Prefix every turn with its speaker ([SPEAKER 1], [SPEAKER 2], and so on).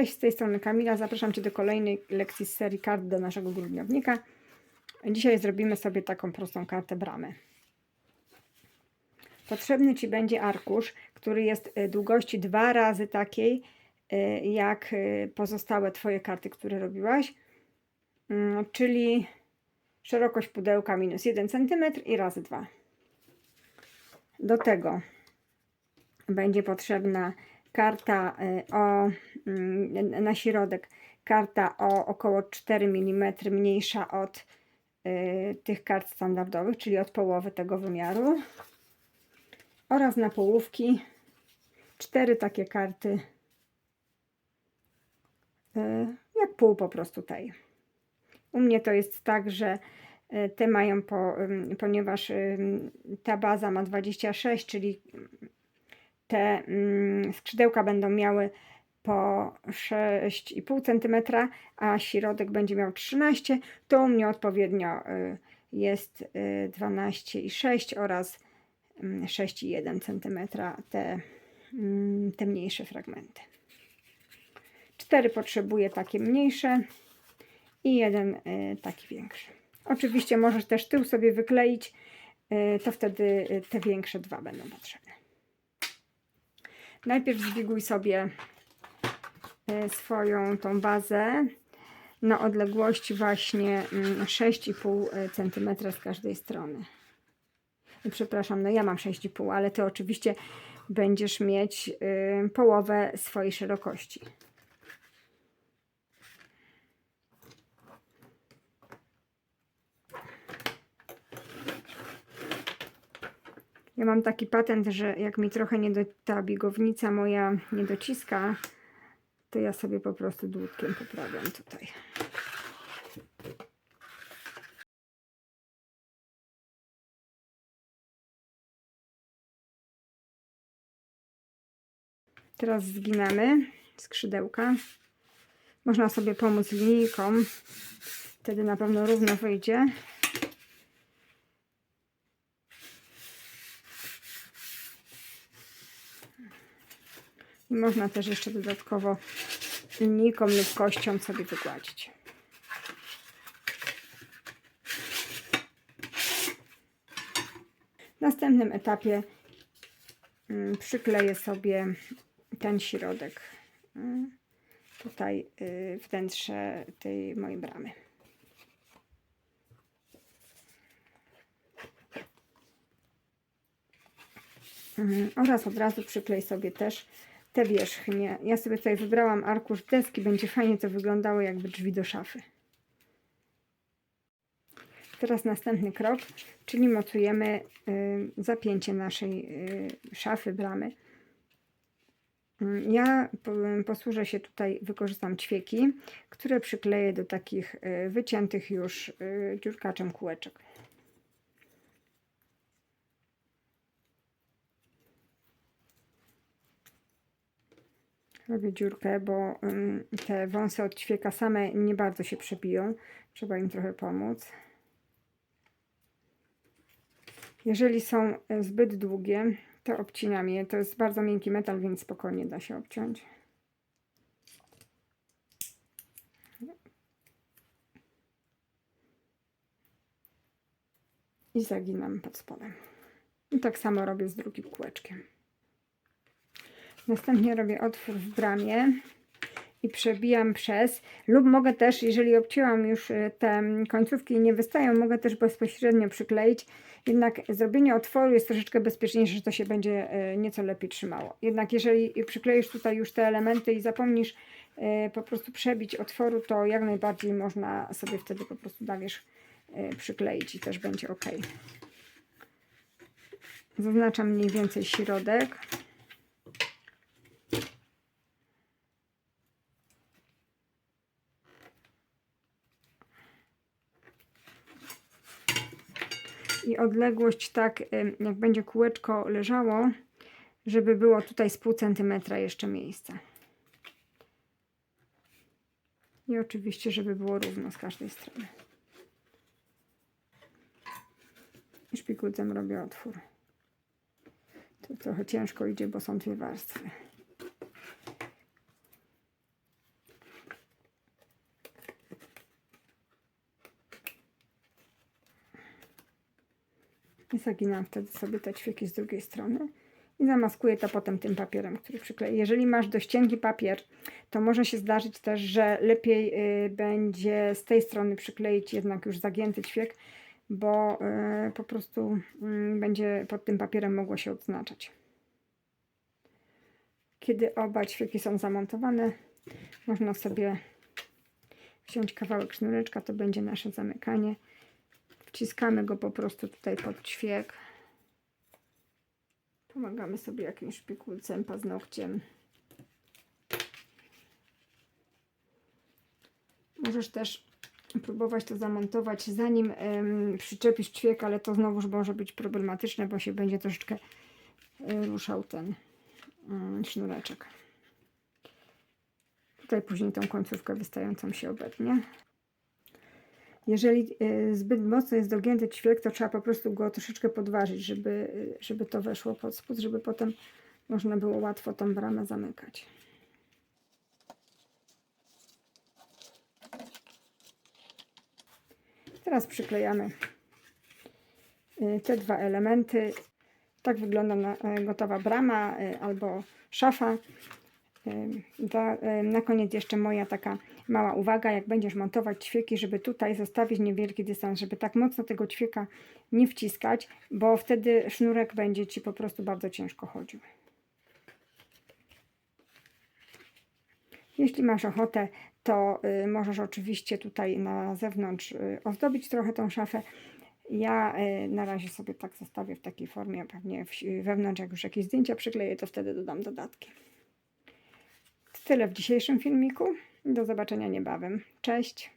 [SPEAKER 1] Cześć, z tej strony Kamila. Zapraszam Cię do kolejnej lekcji z serii kart do naszego grudniownika. Dzisiaj zrobimy sobie taką prostą kartę bramy. Potrzebny Ci będzie arkusz, który jest y, długości dwa razy takiej, y, jak y, pozostałe Twoje karty, które robiłaś, Mm, czyli szerokość pudełka minus 1 cm i razy 2. Do tego będzie potrzebna karta y, o, mm, na środek, karta o około 4 mm mniejsza od y, tych kart standardowych, czyli od połowy tego wymiaru. Oraz na połówki cztery takie karty, y, jak pół po prostu tej. U mnie to jest tak, że te mają, po, ym, ponieważ ym, ta baza ma 26, czyli te mm, skrzydełka będą miały po 6,5 cm, a środek będzie miał 13, to u mnie odpowiednio y, jest y, 12,6 oraz mm, 6,1 cm te, mm, te mniejsze fragmenty. 4 potrzebuję takie mniejsze i jeden y, taki większy. Oczywiście możesz też tył sobie wykleić, y, to wtedy y, te większe dwa będą potrzebne. Najpierw zwiguj sobie e, swoją tą bazę na odległości właśnie mm, 6,5 cm z każdej strony. Przepraszam, no ja mam 6,5, ale ty oczywiście będziesz mieć y, połowę swojej szerokości. Ja mam taki patent, że jak mi trochę nie do, ta bigownica moja nie dociska, to ja sobie po prostu dłutkiem poprawiam tutaj. Teraz zginamy skrzydełka. Można sobie pomóc linijką. Wtedy na pewno równo wyjdzie. I można też jeszcze dodatkowo linijką lub kością sobie wygładzić. W następnym etapie mm, przykleję sobie ten środek. Mm, Tutaj y, wnętrze tej mojej bramy. Mhm, Oraz od razu przyklej sobie też te wierzchnie. Ja sobie tutaj wybrałam arkusz deski, będzie fajnie to wyglądało jakby drzwi do szafy. Teraz następny krok, czyli mocujemy y, zapięcie naszej y, szafy, bramy. Ja po, posłużę się tutaj, wykorzystam ćwieki, które przykleję do takich y, wyciętych już y, dziurkaczem kółeczek. Robię dziurkę, bo te wąsy od ćwieka same nie bardzo się przebiją. Trzeba im trochę pomóc. Jeżeli są e, zbyt długie, to obcinam je. To jest bardzo miękki metal, więc spokojnie da się obciąć. I zaginam pod spodem. I tak samo robię z drugim kółeczkiem. Następnie robię otwór w bramie i przebijam przez, lub mogę też, jeżeli obcięłam już y, te końcówki i nie wystają, mogę też bezpośrednio przykleić. Jednak zrobienie otworu jest troszeczkę bezpieczniejsze, że to się będzie y, nieco lepiej trzymało. Jednak jeżeli przykleisz tutaj już te elementy i zapomnisz y, po prostu przebić otworu, to jak najbardziej można sobie wtedy po prostu na przykleić i też będzie ok. Zaznaczam mniej więcej środek. Odległość tak, jak będzie kółeczko leżało, żeby było tutaj z pół centymetra jeszcze miejsca. I oczywiście, żeby było równo z każdej strony. Szpikulcem robię otwór. To trochę ciężko idzie, bo są dwie warstwy. I zaginam wtedy sobie te ćwieki z drugiej strony. I zamaskuję to potem tym papierem, który przykleję. Jeżeli masz dość cienki papier, to może się zdarzyć też, że lepiej y, będzie z tej strony przykleić jednak już zagięty ćwiek, bo y, po prostu y, będzie pod tym papierem mogło się odznaczać. Kiedy oba ćwieki są zamontowane, można sobie wziąć kawałek sznureczka, to będzie nasze zamykanie. Wciskamy go po prostu tutaj pod ćwiek. Pomagamy sobie jakimś szpikulcem, paznokciem. Możesz też próbować to zamontować zanim em, przyczepisz ćwiek, ale to znowuż może być problematyczne, bo się będzie troszeczkę y, ruszał ten mm, sznureczek. Tutaj później tą końcówkę wystającą się obetnie. Jeżeli y, zbyt mocno jest dogięty ćwiek, to trzeba po prostu go troszeczkę podważyć, żeby, y, żeby to weszło pod spód, żeby potem można było łatwo tą bramę zamykać. Teraz przyklejamy y, te dwa elementy. Tak wygląda gotowa brama albo szafa. Na koniec jeszcze moja taka mała uwaga, jak będziesz montować ćwieki, żeby tutaj zostawić niewielki dystans, żeby tak mocno tego ćwieka nie wciskać, bo wtedy sznurek będzie Ci po prostu bardzo ciężko chodził. Jeśli masz ochotę, to y, możesz oczywiście tutaj na zewnątrz y, ozdobić trochę tą szafę. Ja y, na razie sobie tak zostawię w takiej formie, pewnie wewnątrz, jak już jakieś zdjęcia przykleję, to wtedy dodam dodatki tyle w dzisiejszym filmiku. Do zobaczenia niebawem. Cześć!